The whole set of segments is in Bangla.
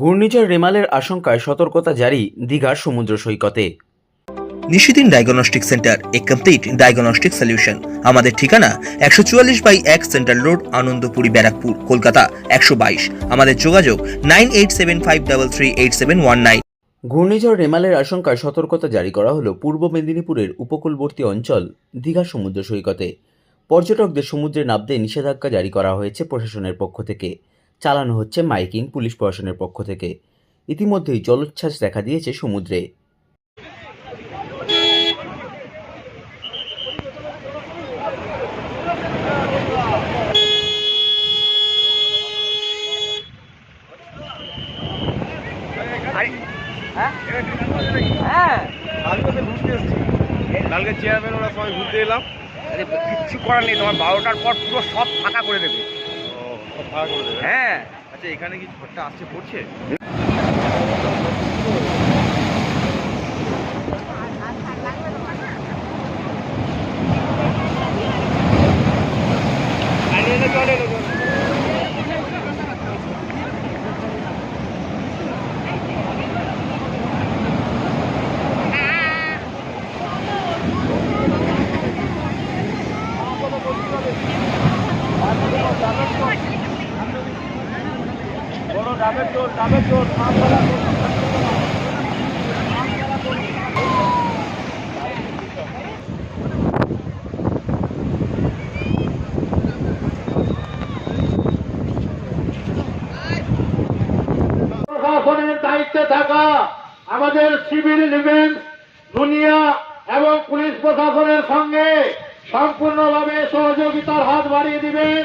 ঘূর্ণিঝড় রেমালের আশঙ্কায় সতর্কতা জারি দীঘার সমুদ্র সৈকতে। নিশিদিন ডায়াগনস্টিক সেন্টার এ কমপ্লিট ডায়াগনস্টিক সলিউশন। আমাদের ঠিকানা একশো চুয়াল্লিশ বাই এক সেন্ট্রাল রোড আনন্দপুরি ব্যারাকপুর কলকাতা একশো বাইশ। আমাদের যোগাযোগ nine eight seven five double three eight seven one nine. ঘূর্ণিঝড় রেমালের আশঙ্কায় সতর্কতা জারি করা হলো পূর্ব মেদিনীপুরের উপকূলবর্তী অঞ্চল দীঘা সমুদ্র সৈকতে। পর্যটকদের সমুদ্রে নামতে নিষেধাজ্ঞা জারি করা হয়েছে প্রশাসনের পক্ষ থেকে। চালানো হচ্ছে মাইকিং পুলিশ প্রশাসনের পক্ষ থেকে। ইতিমধ্যেই জলোচ্ছ্বাস দেখা দিয়েছে সমুদ্রে। ঘুরতে এসেছি। কালকে চেয়ারম্যান ওরা সবাই ঘুরতে এলাম। আরে কিচ্ছু করার নেই তোমার বারোটার পর পুরো সব ফাঁকা করে দেবে ও সব ভাড়া করে দেবে হ্যাঁ আচ্ছা এখানে কি ঝড়টা আসছে পড়ছে বড় ডাবের জোর ডাবের জোর প্রশাসনের দায়িত্বে থাকা আমাদের সিভিল ডিফেন্স, দুনিয়া এবং পুলিশ প্রশাসনের সঙ্গে সম্পূর্ণভাবে সহযোগিতার হাত বাড়িয়ে দিবেন।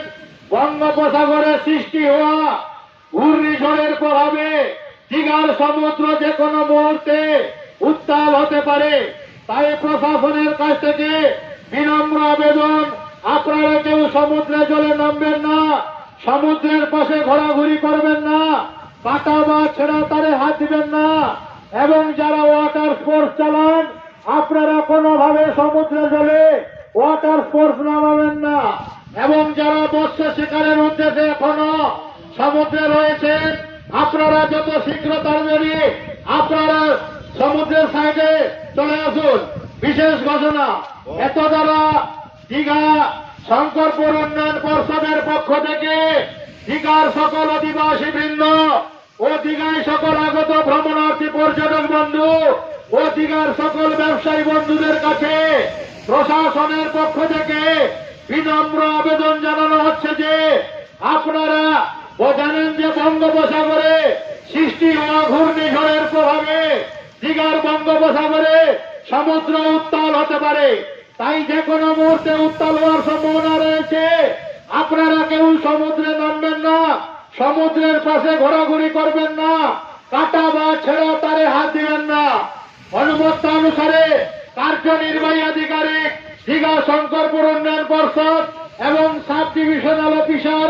বঙ্গোপসাগরে সৃষ্টি হওয়া ঘূর্ণিঝড়ের প্রভাবে দীঘার সমুদ্র যে কোনো মুহূর্তে উত্তাল হতে পারে, তাই প্রশাসনের কাছ থেকে বিনম্র আবেদন, আপনারা কেউ সমুদ্রে জলে নামবেন না, সমুদ্রের পাশে ঘোরাঘুরি করবেন না পাতা বা ছেঁড়া তারে হাত দিবেন না, এবং যারা ওয়াটার স্পোর্টস চালান, আপনারা কোনোভাবে সমুদ্রে জলে ওয়াটার স্পোর্টস নামাবেন না, এবং যারা মৎস্য শিকারের উদ্দেশ্যে এখনও সমুদ্রে রয়েছেন আপনারা যত শীঘ্র তাড়াতাড়ি আপনারা সমুদ্রের সাইডে চলে আসুন। বিশেষ ঘোষণা, এত দ্বারা দীঘা শঙ্করপুর উন্নয়ন পর্ষদের পক্ষ থেকে দীঘার সকল অধিবাসী বৃন্দ ও দীঘায় সকল আগত ভ্রমণার্থী পর্যটক বন্ধু ও দীঘার সকল ব্যবসায়ী বন্ধুদের কাছে প্রশাসনের পক্ষ থেকে বিনম্র আবেদন জানানো হচ্ছে যে আপনারা ও জানেন যে বঙ্গোপসাগরে সৃষ্টি হওয়া ঘূর্ণিঝড়ের প্রভাবে দীঘার বঙ্গোপসাগরে সমুদ্র উত্তাল হতে পারে। তাই যে কোনো মুহূর্তে উত্তাল হওয়ার সম্ভাবনা রয়েছে। আপনারা কেউ সমুদ্রে নামবেন না, সমুদ্রের পাশে ঘোরাঘুরি করবেন না, কাটা বা ছেড়া তারে হাত দিবেন না। অনুমতি অনুসারে কার্যনির্বাহী আধিকারিক দীঘা শঙ্করপুর উন্নয়ন পর্ষদ এবং সাব ডিভিশনাল অফিসার